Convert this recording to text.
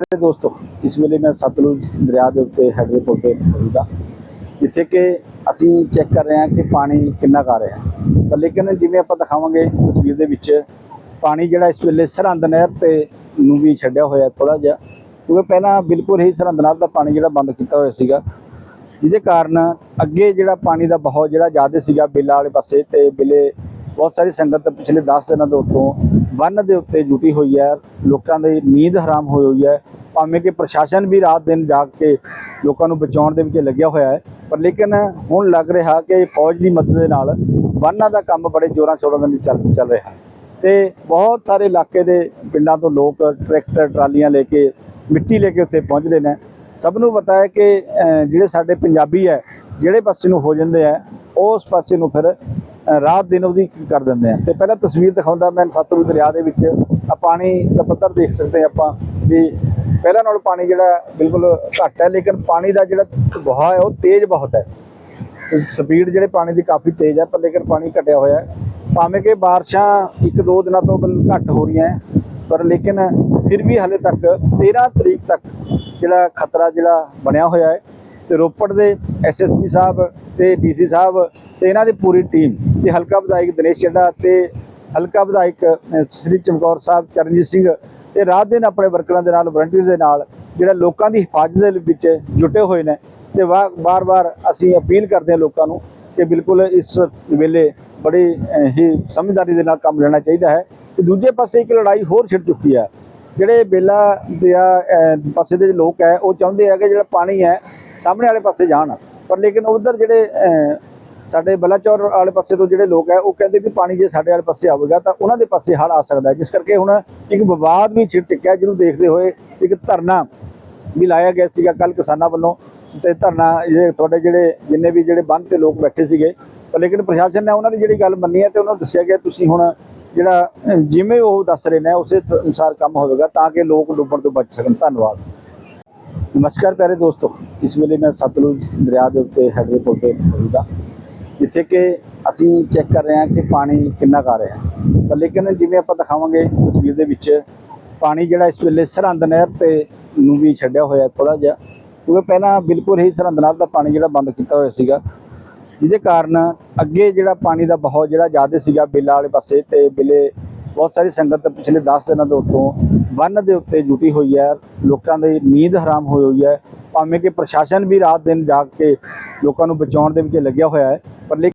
ਮੇਰੇ ਦੋਸਤੋ, ਇਸ ਵੇਲੇ ਮੈਂ ਸਤਲੁਜ ਦਰਿਆ ਦੇ ਉੱਤੇ ਹੈਡਵੇ ਪੁਲ ਤੇ ਮੌਜੂਦ ਜਿੱਥੇ ਕਿ ਅਸੀਂ ਚੈੱਕ ਕਰ ਰਹੇ ਹਾਂ ਕਿ ਪਾਣੀ ਕਿੰਨਾ ਕੁ ਆ ਰਿਹਾ ਪਰ ਲੇਕਿਨ ਜਿਵੇਂ ਆਪਾਂ ਦਿਖਾਵਾਂਗੇ ਤਸਵੀਰ ਦੇ ਵਿੱਚ, ਪਾਣੀ ਜਿਹੜਾ ਇਸ ਵੇਲੇ ਸਰਹੰਦ ਨਹਿਰ ਤੇ ਨੂੰ ਵੀ ਛੱਡਿਆ ਹੋਇਆ ਥੋੜਾ ਜਿਹਾ। ਕਿਉਂਕਿ ਪਹਿਲਾਂ ਬਿਲਕੁਲ ਹੀ ਸਰਹੰਦ ਨਹਿਰ ਦਾ ਪਾਣੀ ਜਿਹੜਾ ਬੰਦ ਕੀਤਾ ਹੋਇਆ ਸੀਗਾ। ਜਿਹਦੇ ਕਾਰਨ ਅੱਗੇ ਜਿਹੜਾ ਪਾਣੀ ਦਾ ਬਹੁਤ ਜਿਹੜਾ ਜ਼ਿਆਦਾ ਸੀਗਾ, ਬੇਲਾ ਵਾਲੇ ਪਾਸੇ ਤੇ ਬੇਲੇ ਬਹੁਤ ਸਾਰੀ ਸੰਗਤ ਪਿਛਲੇ 10 ਦਿਨਾਂ ਤੋਂ ਉੱਤੋਂ ਬੰਨ ਦੇ ਉੱਤੇ ਜੁਟੀ ਹੋਈ ਹੈ। ਲੋਕਾਂ ਦੀ ਨੀਂਦ ਹਰਾਮ ਹੋਈ ਹੋਈ ਹੈ। ਭਾਵੇਂ ਕਿ ਪ੍ਰਸ਼ਾਸਨ ਵੀ ਰਾਤ ਦਿਨ ਜਾਗ ਕੇ ਲੋਕਾਂ ਨੂੰ ਬਚਾਉਣ ਦੇ ਵਿੱਚ ਲੱਗਿਆ ਹੋਇਆ ਹੈ, ਪਰ ਲੇਕਿਨ ਹੁਣ ਲੱਗ ਰਿਹਾ ਕਿ ਫੌਜ ਦੀ ਮਦਦ ਦੇ ਨਾਲ ਬੰਨਾਂ ਦਾ ਕੰਮ ਬੜੇ ਜ਼ੋਰਾਂ ਸ਼ੋਰਾਂ ਦੇ ਨਾਲ ਚੱਲ ਚੱਲ ਰਿਹਾ ਹੈ। ਤੇ ਬਹੁਤ ਸਾਰੇ ਇਲਾਕੇ ਦੇ ਪਿੰਡਾਂ ਤੋਂ ਲੋਕ ਟਰੈਕਟਰ, ਟਰਾਲੀਆਂ ਲੈ ਕੇ ਮਿੱਟੀ ਲੈ ਕੇ ਉੱਥੇ ਪਹੁੰਚਦੇ ਨੇ। ਸਭ ਨੂੰ ਪਤਾ ਹੈ ਕਿ ਜਿਹੜੇ ਸਾਡੇ ਪੰਜਾਬੀ ਹੈ, ਜਿਹੜੇ ਪਾਸੇ ਨੂੰ ਹੋ ਜਾਂਦੇ ਆ ਉਸ ਪਾਸੇ ਨੂੰ ਫਿਰ ਰਾਤ ਦਿਨ ਉਹਦੀ ਕਰ ਦਿੰਦੇ ਆ। ਤੇ ਪਹਿਲਾਂ ਤਸਵੀਰ ਦਿਖਾਉਂਦਾ ਮੈਂ ਸਤਲੁਜ ਦਰਿਆ ਦੇ ਵਿੱਚ। ਆ ਪਾਣੀ ਦਾ ਪੱਧਰ ਦੇਖ ਸਕਦੇ ਹਾਂ ਆਪਾਂ ਵੀ ਪਹਿਲਾਂ ਨਾਲੋਂ ਪਾਣੀ ਜਿਹੜਾ ਬਿਲਕੁਲ ਘੱਟ ਹੈ ਲੇਕਿਨ ਪਾਣੀ ਦਾ ਜਿਹੜਾ ਵਹਾਅ ਹੈ ਉਹ ਤੇਜ਼ ਬਹੁਤ ਹੈ। ਸਪੀਡ ਜਿਹੜੇ ਪਾਣੀ ਦੀ ਕਾਫੀ ਤੇਜ਼ ਹੈ ਪਰ ਲੇਕਿਨ ਪਾਣੀ ਘਟਿਆ ਹੋਇਆ ਹੈ। ਭਾਵੇਂ ਕਿ ਬਾਰਿਸ਼ਾਂ ਇੱਕ ਦੋ ਦਿਨਾਂ ਤੋਂ ਬਲ ਘੱਟ ਹੋ ਰਹੀਆਂ ਹੈ, ਪਰ ਲੇਕਿਨ ਫਿਰ ਵੀ ਹਲੇ ਤੱਕ 13 ਤਰੀਕ ਤੱਕ ਜਿਹੜਾ ਖਤਰਾ ਜਿਹੜਾ ਬਣਿਆ ਹੋਇਆ ਹੈ। ਤੇ ਰੋਪੜ ਦੇ ਐਸਐਸਪੀ ਸਾਹਿਬ ਤੇ ਡੀਸੀ ਸਾਹਿਬ ਤੇ ਇਹਨਾਂ ਦੀ ਪੂਰੀ ਟੀਮ ਤੇ ਹਲਕਾ ਵਿਧਾਇਕ ਦਿਨੇਸ਼ ਚੱਡਾ ਤੇ ਹਲਕਾ ਵਿਧਾਇਕ ਸ੍ਰੀ ਚਮਕੌਰ ਸਾਹਿਬ ਚਰਨਜੀਤ ਸਿੰਘ ਇਹ ਰਾਤ ਦਿਨ ਆਪਣੇ ਵਰਕਰਾਂ ਦੇ ਨਾਲ ਵਲੰਟੀਅਰ ਦੇ ਨਾਲ ਜਿਹੜਾ ਲੋਕਾਂ ਦੀ ਹਿਫਾਜ਼ਤ ਦੇ ਵਿੱਚ ਜੁਟੇ ਹੋਏ ਨੇ ਤੇ ਵਾਰ-ਵਾਰ ਅਸੀਂ ਅਪੀਲ ਕਰਦੇ ਹਾਂ ਲੋਕਾਂ ਨੂੰ ਕਿ ਬਿਲਕੁਲ ਇਸ ਵੇਲੇ ਬੜੀ ਹੀ ਸਮਝਦਾਰੀ ਦੇ ਨਾਲ ਕੰਮ ਲੈਣਾ ਚਾਹੀਦਾ ਹੈ। ਤੇ ਦੂਜੇ ਪਾਸੇ ਇੱਕ ਲੜਾਈ ਹੋਰ ਛਿੜ ਚੁੱਕੀ ਹੈ। ਜਿਹੜੇ ਬੇਲਾ ਦੇ ਅਹ, ਪਾਸੇ ਦੇ ਲੋਕ ਹੈ ਉਹ ਚਾਹੁੰਦੇ ਆ ਕਿ ਜਿਹੜਾ ਪਾਣੀ ਹੈ ਸਾਹਮਣੇ ਵਾਲੇ ਪਾਸੇ ਜਾਣ। ਪਰ ਲੇਕਿਨ ਉਧਰ ਜਿਹੜੇ ਸਾਡੇ ਬਲਾਚੌਰ ਵਾਲੇ ਪਾਸੇ ਤੋਂ ਜਿਹੜੇ ਲੋਕ ਹੈ ਉਹ ਕਹਿੰਦੇ ਵੀ ਪਾਣੀ ਜੇ ਸਾਡੇ ਵਾਲੇ ਪਾਸੇ ਆਵੇਗਾ ਤਾਂ ਉਹਨਾਂ ਦੇ ਪਾਸੇ ਹੜ ਆ ਸਕਦਾ ਹੈ। ਜਿਸ ਕਰਕੇ ਹੁਣ ਇੱਕ ਵਿਵਾਦ ਵੀ ਛਿੜ ਟਿਕਿਆ, ਜਿਹਨੂੰ ਦੇਖਦੇ ਹੋਏ ਇੱਕ ਧਰਨਾ ਵੀ ਲਾਇਆ ਗਿਆ ਸੀਗਾ ਕੱਲ ਕਿਸਾਨਾਂ ਵੱਲੋਂ ਤੇ ਧਰਨਾ ਜਿਹੜੇ ਤੁਹਾਡੇ ਜਿਹੜੇ ਜਿੰਨੇ ਵੀ ਜਿਹੜੇ ਬੰਦ ਤੇ ਲੋਕ ਬੈਠੇ ਸੀਗੇ, ਪਰ ਲੇਕਿਨ ਪ੍ਰਸ਼ਾਸਨ ਨੇ ਉਹਨਾਂ ਦੀ ਜਿਹੜੀ ਗੱਲ ਮੰਨੀ ਹੈ ਤੇ ਉਹਨਾਂ ਨੂੰ ਦੱਸਿਆ ਗਿਆ, ਤੁਸੀਂ ਹੁਣ ਜਿਹੜਾ ਜਿਵੇਂ ਉਹ ਦੱਸ ਰਹੇ ਨੇ, ਉਸੇ ਅਨੁਸਾਰ ਕੰਮ ਹੋਵੇਗਾ ਤਾਂ ਕਿ ਲੋਕ ਡੁੱਬਣ ਤੋਂ ਬਚ ਸਕਣ। ਧੰਨਵਾਦ। ਨਮਸਕਾਰ ਪਿਆਰੇ ਦੋਸਤੋ, ਇਸ ਵੇਲੇ ਮੈਂ ਸਤਲੁਜ ਦਰਿਆ ਦੇ ਉੱਤੇ ਹੈਡਵੇ ਪੁਲ ਤੇ ਮੌਜੂਦ ਹਾਂ। ਜਿੱਥੇ ਕਿ ਅਸੀਂ ਚੈੱਕ ਕਰ ਰਹੇ ਹਾਂ ਕਿ ਪਾਣੀ ਕਿੰਨਾ ਕੁ ਆ ਰਿਹਾ ਪਰ ਲੇਕਿਨ ਜਿਵੇਂ ਆਪਾਂ ਦਿਖਾਵਾਂਗੇ ਤਸਵੀਰ ਦੇ ਵਿੱਚ, ਪਾਣੀ ਜਿਹੜਾ ਇਸ ਵੇਲੇ ਸਰਹੰਦ ਨਹਿਰ ਤੇ ਨੂੰ ਵੀ ਛੱਡਿਆ ਹੋਇਆ ਥੋੜਾ ਜਿਹਾ। ਕਿਉਂਕਿ ਪਹਿਲਾਂ ਬਿਲਕੁਲ ਹੀ ਸਰਹੰਦ ਨਹਿਰ ਦਾ ਪਾਣੀ ਜਿਹੜਾ ਬੰਦ ਕੀਤਾ ਹੋਇਆ ਸੀਗਾ। ਜਿਹਦੇ ਕਾਰਨ ਅੱਗੇ ਜਿਹੜਾ ਪਾਣੀ ਦਾ ਬਹੁਤ ਜਿਹੜਾ ਜ਼ਿਆਦਾ ਸੀਗਾ, ਬੇਲਾ ਵਾਲੇ ਪਾਸੇ ਤੇ ਬੇਲੇ, ਬਹੁਤ ਸਾਰੀ ਸੰਗਤ ਪਿਛਲੇ 10 ਦਿਨਾਂ ਤੋਂ ਉੱਤੋਂ ਬੰਨ ਦੇ ਉੱਤੇ ਜੁਟੀ ਹੋਈ ਹੈ। ਲੋਕਾਂ ਦੀ ਨੀਂਦ ਹਰਾਮ ਹੋਈ ਹੋਈ ਹੈ। ਭਾਵੇਂ ਕਿ ਪ੍ਰਸ਼ਾਸਨ ਵੀ ਰਾਤ ਦਿਨ ਜਾਗ ਕੇ ਲੋਕਾਂ ਨੂੰ ਬਚਾਉਣ ਦੇ ਵਿੱਚ ਲੱਗਿਆ ਹੋਇਆ ਹੈ। ਪਰ ਲੇਕਿਨ